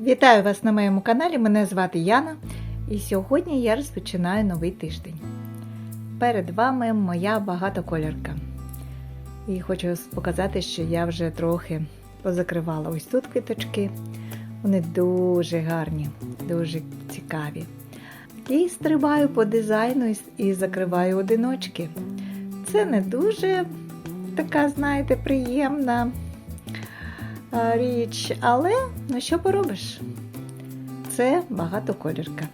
Вітаю вас на моєму каналі. Мене звати Яна, і сьогодні я розпочинаю новий тиждень. Перед вами моя багатоколірка. І хочу показати, що я вже трохи позакривала ось тут квіточки. Вони дуже гарні, дуже цікаві. І стрибаю по дизайну і- закриваю одиночки. Це не дуже така, знаєте, приємна річ, але ну що поробиш? Це багатоколірка.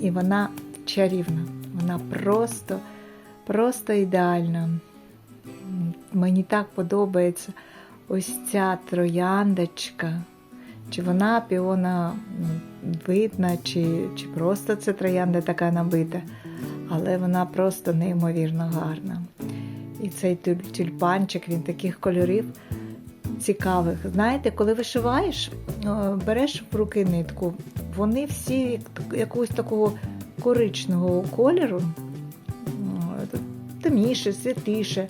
І вона чарівна. Вона просто, просто ідеальна. Мені так подобається ось ця трояндочка. Чи вона піона видна, чи, чи просто це троянда така набита. Але вона просто неймовірно гарна. І цей тюльпанчик, він таких кольорів цікавих. Знаєте, коли вишиваєш, е, береш в руки нитку, вони всі якогось такого коричного кольору, е, темніше, світліше.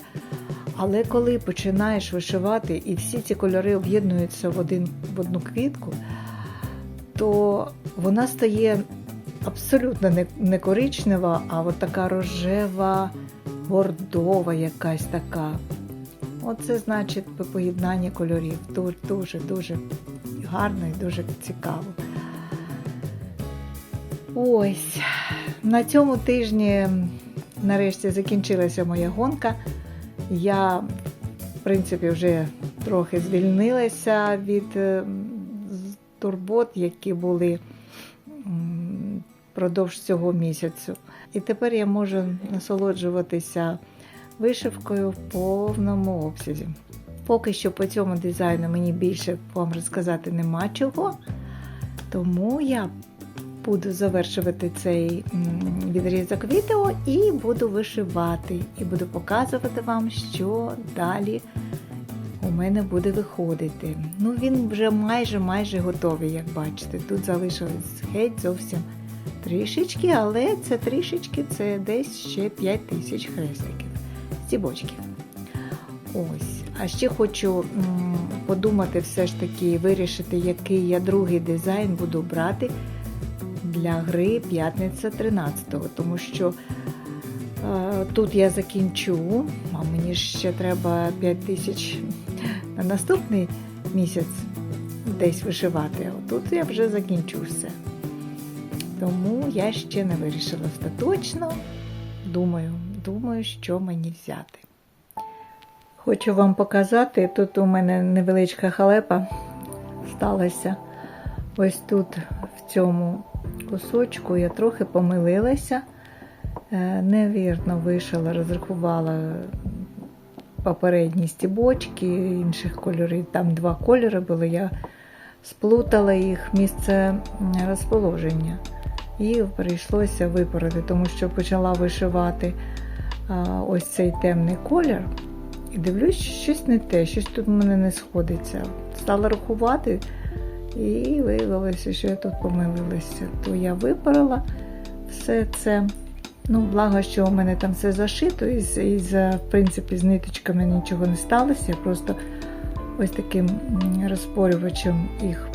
Але коли починаєш вишивати і всі ці кольори об'єднуються в, один, в одну квітку, то вона стає абсолютно не, не коричнева, а от така рожева, бордова якась така. Оце значить поєднання кольорів. Дуже, дуже, дуже гарно і дуже цікаво. Ось на цьому тижні нарешті закінчилася моя гонка. Я, в принципі, вже трохи звільнилася від е, турбот, які були впродовж цього місяцю. І тепер я можу насолоджуватися вишивкою в повному обсязі. Поки що по цьому дизайну мені більше вам розказати нема чого, тому я буду завершувати цей відрізок відео і буду вишивати, і буду показувати вам, що далі у мене буде виходити. Ну, він вже майже майже готовий, як бачите. Тут залишилось геть зовсім трішечки, але це трішечки це десь ще 5 тисяч хрестиків, стібочків. Ось. А ще хочу подумати все ж таки, вирішити, який я другий дизайн буду брати для гри п'ятниця 13-го, тому що е, тут я закінчу, а мені ще треба 5 тисяч на наступний місяць десь вишивати. А тут я вже закінчу все. Тому я ще не вирішила остаточно. Думаю, думаю, що мені взяти. Хочу вам показати, тут у мене невеличка халепа сталася. Ось тут, в цьому кусочку, я трохи помилилася, Е, невірно вишила, розрахувала попередні стібочки інших кольорів. Там два кольори були, я сплутала їх місце розположення. І прийшлося виправити, тому що почала вишивати ось цей темний колір. І дивлюсь, що щось не те, щось тут в мене не сходиться. Стала рахувати, і виявилося, що я тут помилилася. То я випарила все це. Ну, благо, що у мене там все зашито, і, і в принципі, з ниточками нічого не сталося. Я просто ось таким розпорювачем їх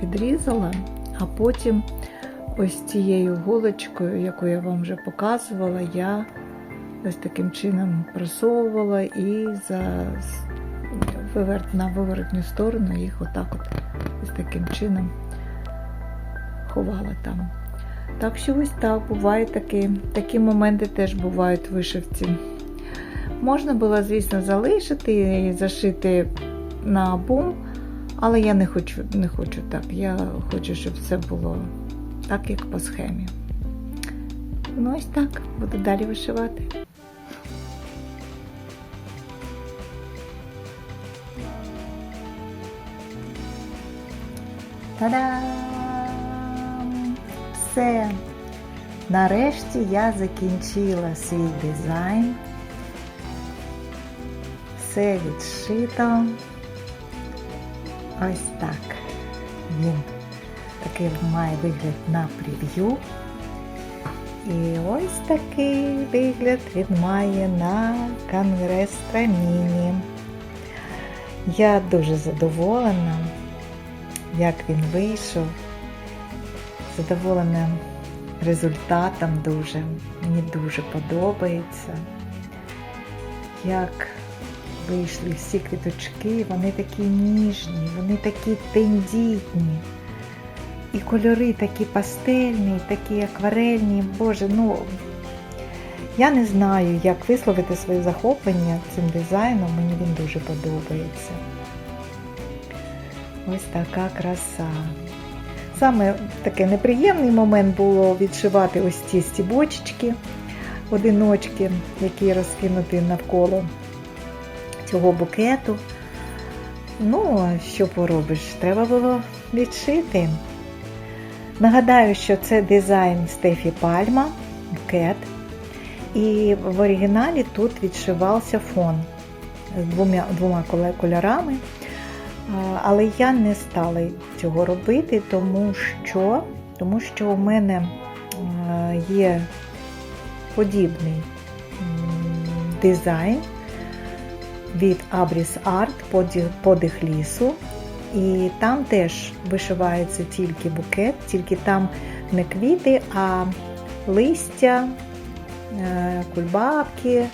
підрізала, а потім ось цією голочкою, яку я вам вже показувала, я ось таким чином просовувала і за на виворотню сторону їх отак от ось таким чином ховала там. Так що ось так буває такі, такі моменти теж бувають в вишивці. Можна було, звісно, залишити і зашити на бум, але я не хочу, не хочу так. Я хочу, щоб все було так, як по схемі. Ну, ось так, буду далі вишивати. Та-дам! Все. Нарешті я закінчила свій дизайн. Все відшито. Ось так. Він такий має вигляд на прев'ю. І ось такий вигляд він має на конгрес Траміні. Я дуже задоволена. Як він вийшов. Задоволена результатом дуже. Мені дуже подобається. Як вийшли всі квіточки, вони такі ніжні, вони такі тендітні. І кольори такі пастельні, такі акварельні. Боже, ну я не знаю, як висловити своє захоплення цим дизайном, мені він дуже подобається. Ось така краса. Саме такий неприємний момент було відшивати ось ці стібочки, одиночки, які розкинуті навколо цього букету. Ну, а що поробиш? Треба було відшити. Нагадаю, що це дизайн Стефі Пальма, букет. І в оригіналі тут відшивався фон з двома, двома кольорами. Але я не стала цього робити, тому що, тому що у мене є подібний дизайн від Abris Art подих лісу. І там теж вишивається тільки букет, тільки там не квіти, а листя, кульбабки,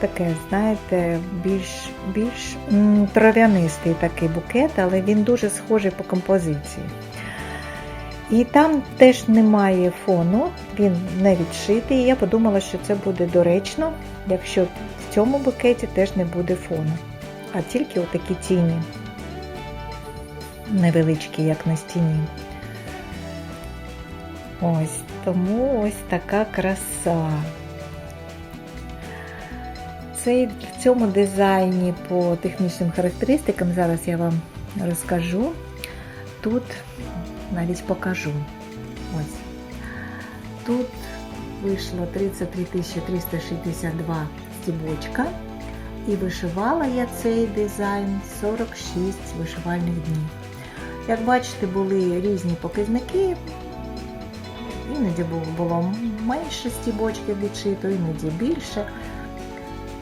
таке, знаєте, більш більш трав'янистий такий букет, але він дуже схожий по композиції. І там теж немає фону, він не відшитий. І я подумала, що це буде доречно, якщо в цьому букеті теж не буде фону, а тільки отакі тіні невеличкі, як на стіні. Ось, тому ось така краса. Цей, в цьому дизайні по технічним характеристикам, зараз я вам розкажу. Тут навіть покажу. Ось. Тут вийшло 33 362 стібочка. І вишивала я цей дизайн 46 вишивальних днів. Як бачите, були різні показники. Іноді було менше стібочків відшито, іноді більше,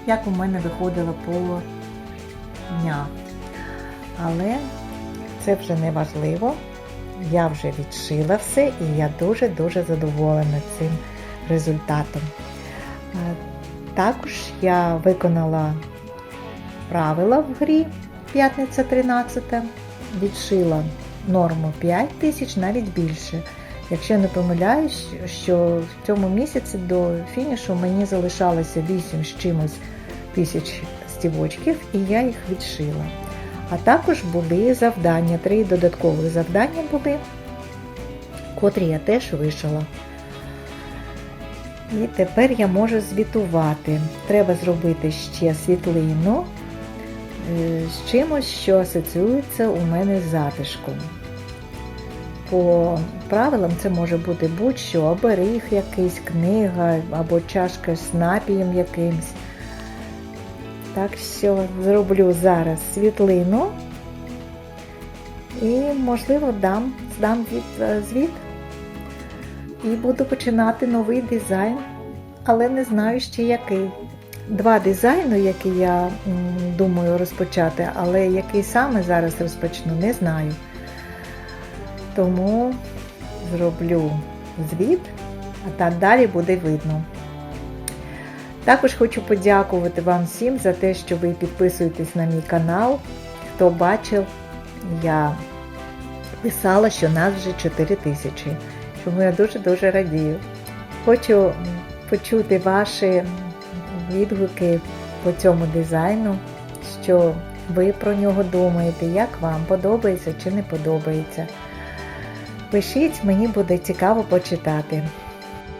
як у мене виходило по дня. Але це вже не важливо. Я вже відшила все і я дуже-дуже задоволена цим результатом. Також я виконала правила в грі п'ятниця 13 відшила норму 5 тисяч, навіть більше. Якщо не помиляюсь, що в цьому місяці до фінішу мені залишалося 8 з чимось тисяч стівочків, і я їх відшила. А також були завдання, три додаткові завдання були, котрі я теж вишила. І тепер я можу звітувати. Треба зробити ще світлину з чимось, що асоціюється у мене з затишком. По правилам це може бути будь-що, оберіг якийсь, книга або чашка з напієм якимсь. Так що зроблю зараз світлину і, можливо, дам, здам від, звіт і буду починати новий дизайн, але не знаю ще який два дизайни, які я думаю розпочати, але який саме зараз розпочну, не знаю. Тому зроблю звіт, а там далі буде видно. Також хочу подякувати вам всім за те, що ви підписуєтесь на мій канал. Хто бачив, я писала, що нас вже 4 тисячі. Тому я дуже-дуже радію. Хочу почути ваші відгуки по цьому дизайну, що ви про нього думаєте, як вам подобається чи не подобається. Пишіть, мені буде цікаво почитати.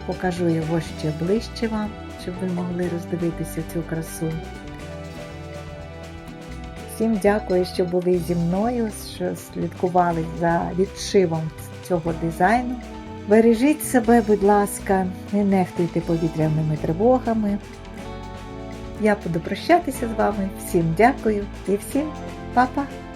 Покажу його ще ближче вам, щоб ви могли роздивитися цю красу. Всім дякую, що були зі мною, що слідкували за відшивом цього дизайну. Бережіть себе, будь ласка, не нехтуйте повітряними тривогами. Я буду прощатися з вами. Всім дякую і всім па-па!